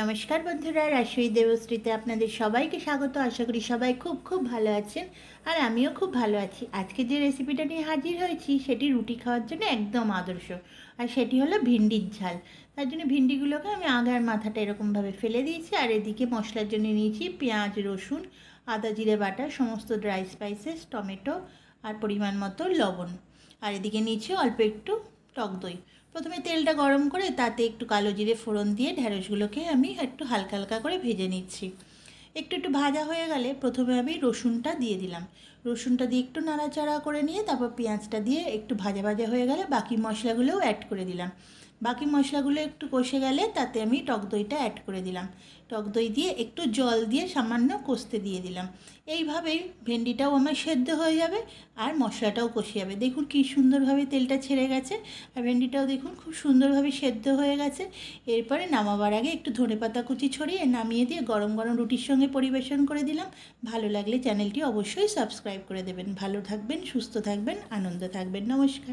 নমস্কার বন্ধুরা, রাজশাহী দেবশ্রীতে আপনাদের সবাইকে স্বাগত। আশা করি সবাই খুব খুব ভালো আছেন আর আমিও খুব ভালো আছি। আজকে যে রেসিপিটা নিয়ে হাজির হয়েছি, সেটি রুটি খাওয়ার জন্য একদম আদর্শ। আর সেটি হলো ভিন্ডির ঝাল। তার জন্য ভিন্ডিগুলোকে আমি আগার মাথাটা এরকমভাবে ফেলে দিয়েছি আর এদিকে মশলার জন্য নিয়েছি পেঁয়াজ, রসুন, আদা, জিরে বাটা, সমস্ত ড্রাই স্পাইসেস টমেটো আর পরিমাণ মতো লবণ। আর এদিকে নিয়েছি অল্প একটু টক দই। প্রথমে তেলটা গরম করে তাতে একটু কালো জিরে ফোড়ন দিয়ে ঢেঁড়সগুলোকে আমি একটু হালকা হালকা করে ভেজে নিচ্ছি। একটু একটু ভাজা হয়ে গেলে প্রথমে আমি রসুনটা দিয়ে দিলাম। রসুনটা দিয়ে একটু নাড়াচাড়া করে নিয়ে তারপর পেঁয়াজটা দিয়ে একটু ভাজা ভাজা হয়ে গেলে বাকি মশলাগুলোও অ্যাড করে দিলাম। বাকি মশলাগুলো একটু কষে গেলে তাতে আমি টক দইটা অ্যাড করে দিলাম। টক দই দিয়ে একটু জল দিয়ে সামান্য কষতে দিয়ে দিলাম। এইভাবেই ভেন্ডিটাও আমার সেদ্ধ হয়ে যাবে আর মশলাটাও কষে যাবে। দেখুন কী সুন্দরভাবে তেলটা ছেড়ে গেছে আর ভেন্ডিটাও দেখুন খুব সুন্দরভাবে সেদ্ধ হয়ে গেছে। এরপরে নামাবার আগে একটু ধনেপাতা কুচি ছড়িয়ে নামিয়ে দিয়ে গরম গরম রুটির সঙ্গে পরিবেশন করে দিলাম। ভালো লাগলে চ্যানেলটি অবশ্যই সাবস্ক্রাইব করে দেবেন। ভালো থাকবেন, সুস্থ থাকবেন, আনন্দ থাকবেন। নমস্কার।